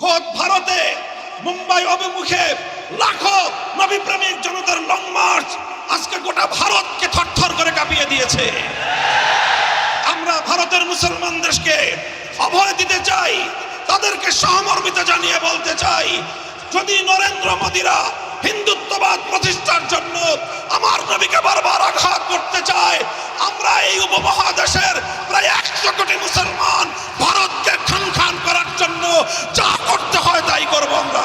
খোদ ভারতে মুম্বাই অভিমুখে লাখো নবী প্রেমিক জনতার লং মার্চ আজকে গোটা ভারতকে থরথর করে কাঁপিয়ে দিয়েছে। আমরা ভারতের মুসলমান দেশকে অভয় দিতে চাই, তাদেরকে সহমর্মিতা জানিয়ে বলতে চাই, যদি নরেন্দ্র মোদীরা হিন্দুত্ববাদ প্রতিষ্ঠার জন্য আমার নবীকে বারবার আঘাত করতে চায়, আমরা এই উপমহাদেশের প্রায় একশো কোটি মুসলমান ভারতকে খান খান করার জন্য যা করতে হয় তাই করব আমরা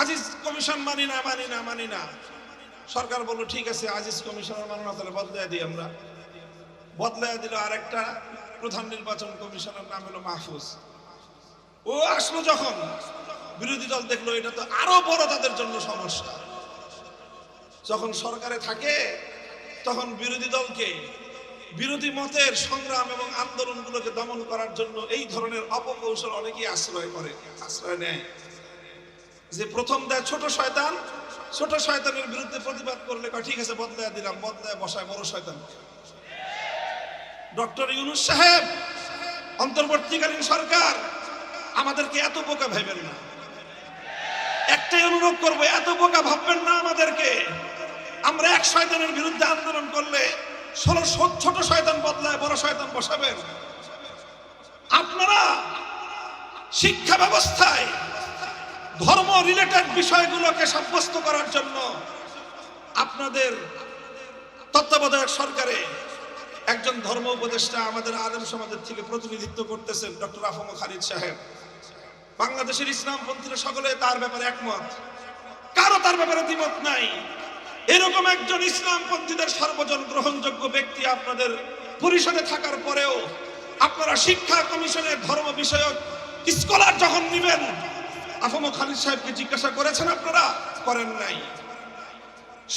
আজিজ কমিশন মানি না মানি না মানি না। সরকার বলল, ঠিক আছে, আজিজ কমিশনার মানো না, তাহলে বদলায় দিই আমরা। বদলায় দিল আরেকটা প্রধান নির্বাচন কমিশনার নাম হলো মাহফুজ। ও আসলো যখন, বিরোধী দল দেখল এটা তো আরও বড় তাদের জন্য সমস্যা। যখন সরকারে থাকে, তখন বিরোধী দলকে বিরোধী মতের সংগ্রাম এবং আন্দোলনগুলোকে দমন করার জন্য এই ধরনের অপকৌশল অনেকেই আশ্রয় করে, আশ্রয় নেয়। যে প্রথম দেয় ছোট শয়তান, ছোট শয়তানের বিরুদ্ধে প্রতিবাদ করলে ঠিক আছে, বদলায় দিলাম, বদলায় বসায়, বড় শয়তান। ডক্টর ইউনুস সাহেব, অন্তর্বর্তীকালীন সরকার, আমাদেরকে এত বোকা ভাবেন না। একটাই অনুরোধ করব, এত বোকা ভাববেন না আমাদেরকে। আমরা এক শয়তানের বিরুদ্ধে আন্দোলন করলে ষোলো ছোট শয়তান বদলায়, বড় শয়তান বসাবেন। আপনারা শিক্ষা ব্যবস্থায় ধর্ম রিলেটেড বিষয়গুলোকে সাব্যস্ত করার জন্য আপনাদের তত্ত্বাবধায়ক সরকারে একজন ধর্ম উপদেষ্টা আমাদের আলেম সমাজের থেকে প্রতিনিধিত্ব করতেছেন, ডক্টর আফম খালিদ সাহেব। বাংলাদেশের ইসলামপন্থীরা সকলে তার ব্যাপারে একমত। কারও তার ব্যাপারে দ্বিমত নাই। এরকম একজন ইসলামপন্থীদের সর্বজন গ্রহণযোগ্য ব্যক্তি আপনাদের পরিষদে থাকার পরেও আপনারা শিক্ষা কমিশনের ধর্ম বিষয়ক স্কলার যখন নিবেন আফম খালিদ সাহেবকে জিজ্ঞাসা করেছেন আপনারা? করেন নাই।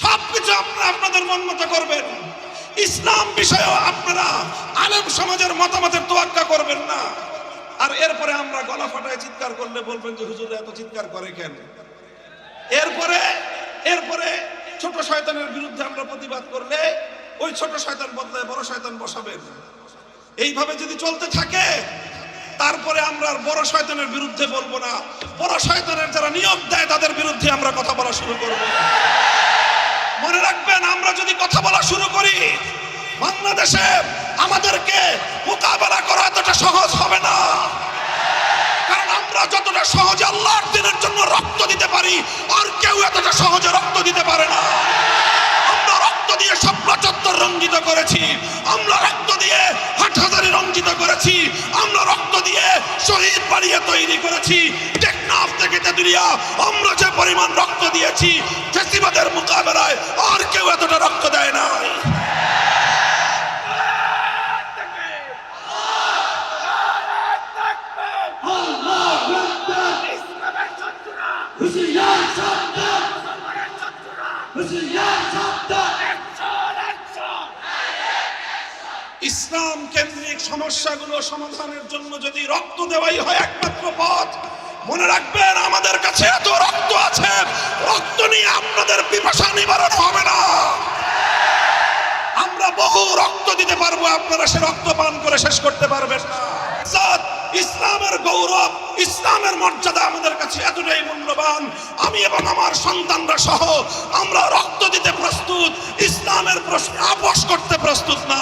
সবকিছু আপনারা আপনাদের মন মতো করবেন। ইসলাম বিষয়েও আপনারা আলেম সমাজের মতামতের তোয়াক্কা করবেন না। আর এরপরে আমরা গলা ফাটায় চিৎকার করলে বলবেন যে, হুজুর, এত চিৎকার করে কেন? এরপরে এরপরে ছোট শয়তানের বিরুদ্ধে আমরা প্রতিবাদ করলে ওই ছোট শয়তান বদলায় বড় শয়তান বসাবেন। এইভাবে যদি চলতে থাকে তারপরে আমরা বড় শয়তানের বিরুদ্ধে বলব না। বড় শয়তানের যারা নিয়োগ দেয়, তাদের বিরুদ্ধে আমরা কথা বলা শুরু করব। মনে রাখবেন, আমরা যদি কথা বলা শুরু করি, বাংলাদেশে আমাদেরকে মোকাবেলা করা এতটা সহজ হবে না। কারণ আমরা যতটা সহজে আল্লাহর দিনের জন্য রক্ত দিতে পারি, আর কেউ এতটা সহজে রক্ত দিতে পারে না। আমরা রক্ত দিয়ে শাপলা চত্বর রঞ্জিত করেছি। আমরা করেছি। আমরা রক্ত দিয়ে শহীদ বাড়িয়ে তৈরি করেছি। টেকনাফ থেকে তেতুলিয়া, আমরা যে পরিমাণ রক্ত দিয়েছি, ফেসিবাদের মোকাবেলায় আর কেউ এতটা রক্ত দেয় নাই। সমস্যাগুলো সমাধানের জন্য যদি রক্ত দেওয়াই হয় একমাত্র পথ, মনে রাখবেন আমাদের কাছে এত রক্ত আছে, রক্ত নিয়ে আপনাদের পিপাসা নিবারণ হবে না। আমরা বহু রক্ত দিতে পারব, আপনারা সে রক্ত পান করে শেষ করতে পারবেন ইসলামের গৌরব, ইসলামের মর্যাদা আমাদের কাছে এতটাই মূল্যবান। আমি এবং আমার সন্তানরা সহ আমরা রক্ত দিতে প্রস্তুত, ইসলামের প্রশ্ন আপোষ করতে প্রস্তুত না।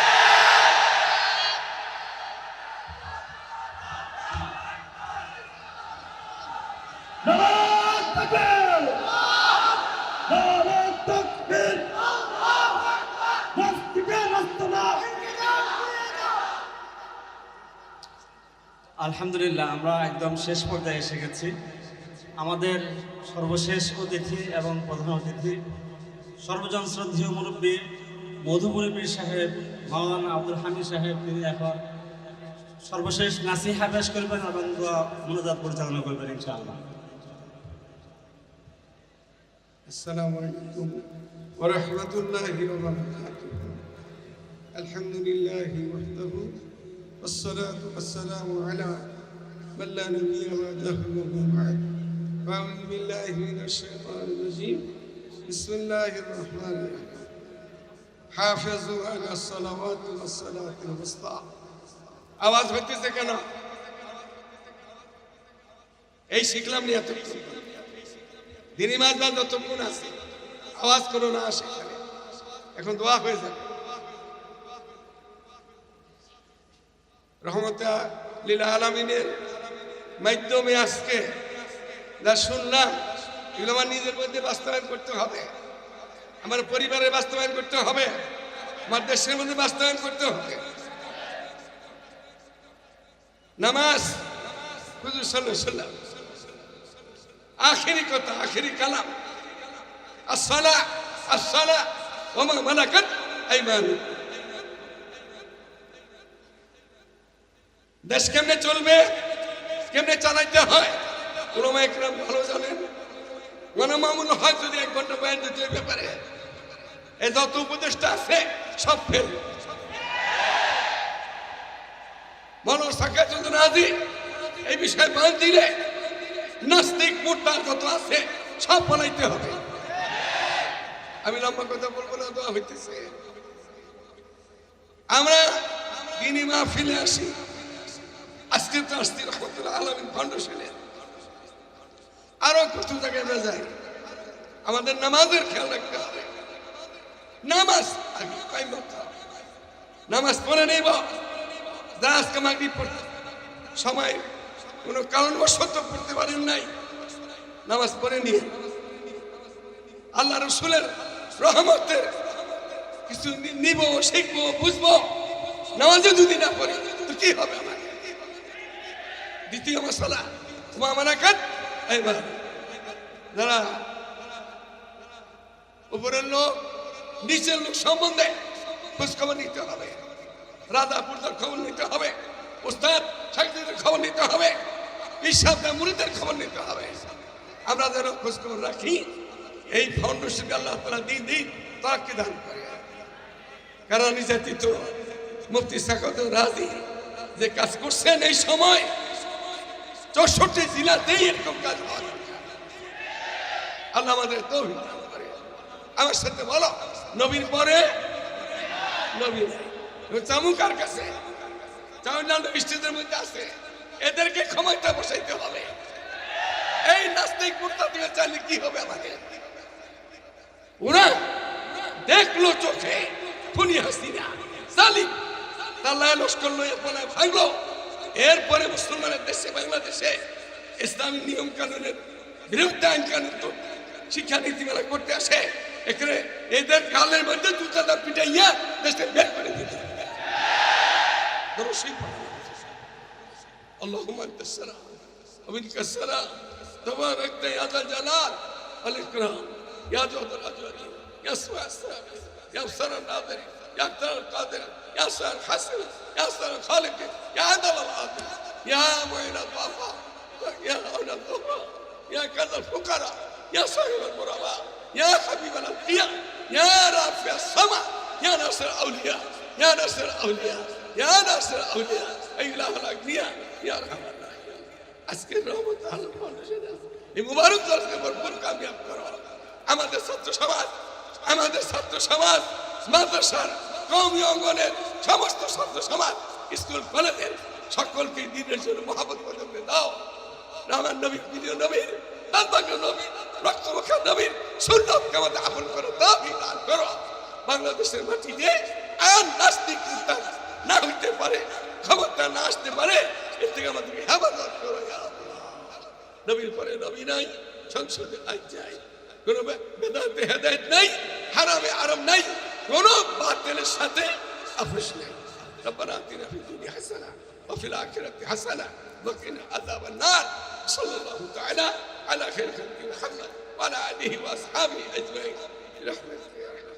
আলহামদুলিল্লাহ, আমরা একদম শেষ পর্যায়ে এসে গেছি। আমাদের সর্বশেষ অতিথি এবং প্রধান অতিথি সর্বজন শ্রদ্ধেয় মুরব্বী মধুপুরী পীর সাহেব মাওলানা আব্দুল হামিদ সাহেব, তিনি এখন সর্বশেষ নাসিহা পেশ করবেন এবং মনোজাত পরিচালনা করবেন ইনশাআল্লাহ। السلام عليكم ورحمة الله وبركاته الحمد لله وحده والصلاة والسلام على من لا نبي بعده وما بعد أعوذ بالله من الشيطان الرجيم بسم الله الرحمن الرحيم حافظوا على الصلوات والصلاة الوسطى আওয়াজ হইতেছে কেন এই শিখলাম নিয়ে এতক্ষণ দিনী মাজবা যতক্ষণ আছে। আওয়াজ করো না সেখানে এখন। দোয়া হয়ে যাবে। রহমতা লীলা আলমিনের মাধ্যমে আজকে যা শুনলাম, এগুলো আমার নিজের মধ্যে বাস্তবায়ন করতে হবে। আমার পরিবারে বাস্তবায়ন করতে হবে। আমার দেশের মধ্যে বাস্তবায়ন করতে হবে। নামাজ হুজুর সাল্লাহ সাল্লাম আখেরি কথা, আখেরি কালাম। আসসালা আসসালা, ওমা মালাকাত আইমানু। দেশ কেমনে চলবে? কেমনে চালাইতে হয়? ওলামা একরাম ভালো জানেন। গণমামুল হয় যদি এক ঘণ্টা বয়ান দিতে ব্যাপারে। এ যত উপদেষ্টা আছে, সব ফেল। মনো সাক্ষা চন্দ্র আজি এই বিষয়ে বান দিলে নাস্তিক মোর্তার যত আছে, সব বানাইতে হবে। আমি লম্বা কথা বলব না, দোয়া হইতেছে। আমরা দিনী মাহফিলে আসি। আজকে তো আসছি রহমতুল্লাহ আলমিন ফাউন্ডেশনের আরও কত জায়গায় আমরা আমাদের নামাজের খেয়াল রাখতে হবে। নামাজ আগে হবে। নামাজ পড়ে নেব। যা আজকে মাগরি পড়তে সময় কোনো কারণবশত পড়তে পারেন নাই। নামাজ পড়ে নিয়ে। আল্লাহ রসুলের রহমতের কিছু নিব, শিখব, বুঝব। নামাজে যদি না পড়ি, তো কি হবে আমার? দ্বিতীয় মশলা মা মানাকাত এইবার যারা উপরের লোক, নিচের লোক সম্বন্ধে খোঁজখবর নিতে হবে। রাধাপুরদের খবর নিতে হবে। উস্তাদ খবর নিতে হবে। ইসাবদা মুরিদের খবর নিতে হবে। আমরা যেন খোঁজখবর রাখি, এই ফাউন্ডেশনকে আল্লাহ তালা দিন দিন তাকে দান করে। কারণ নির্যাতিত মুফতি সাকত রাজি যে কাজ করছেন এই সময়, চৌষট্টি জেলাতেই এরকম কাজ হয়। আল্লাহ আমাদের করে। আমার সাথে বলো, নবীর পরে? নবী নাই। এবার চামু কার কাছে তামিলনাড়ু স্টেজের মধ্যে আছে। এদেরকে ক্ষমতা বসাইতে হবে। এই নাস্তিক মুর্তা দিয়ে চাইলে কি হবে আমাদের ওরা দেখল চোখে খুনি হাসিনা। জালিম তাল্লাহ লস্কর লইয়া পলায় ভাগলো এরপরে মুসলমানের দেশে, বাংলাদেশে ইসলামী নিয়ম কানুনের বিরুদ্ধে আইন কানুন তো শিক্ষা নীতিমালা করতে আসে। এখানে এদের গালের মধ্যে জুতাদার পিটাইয়া দেশে বের করে দিতে اللهم انت السلام ومنك السلام. تبارك يا ذا الجلال والإكرام. يا جود الأجود يا سمع السلام يا ابصر الناظر يا أكثر القادر يا سر الحسن يا سر الخالق يا عدل العادل يا معين الضعفاء يا أولى الضراء يا كذا الفقراء يا صاحب المرضى يا حبيب الأنبياء يا رافع السماء يا ناصر الأولياء يا ناصر الأولياء يا ناصر الأولياء أي إله الأغنياء. আজকে রহমত আলম ফাউন্ডেশন এই মুবারক দলকে ভরপুর কামিয়াব করো। আমাদের ছাত্র সমাজ, আমাদের ছাত্র সমাজ, মাদ্রাসার কৌমি অঙ্গনের সমস্ত ছাত্র সমাজ, স্কুল, কলেজের সকলকে দিনের জন্য মহাবত করতে দাও। রামান নবী প্রিয় নবীর তালবাগ্য নবীর রক্তমুখা নবীর সুন্নতকে আমাদের আপন করো দাবি দান করো। বাংলাদেশের মাটিতে আর নাস্তিক না হইতে পারে, ক্ষমতা না আসতে পারে এর থেকে আমাদেরকে হেফাজত করো ইয়া আল্লাহ। নবীর পরে নবী নাই সংসদে আজ যাই কোন বেদাতে হেদায়ত নাই হারামে আরাম নাই কোন বাতিলের সাথে আপোষ নাই ربنا آتنا في الدنيا حسنة وفي الآخرة حسنة وقنا عذاب النار صلى الله تعالى على خير خلق محمد وعلى آله وأصحابه أجمعين برحمتك يا أرحم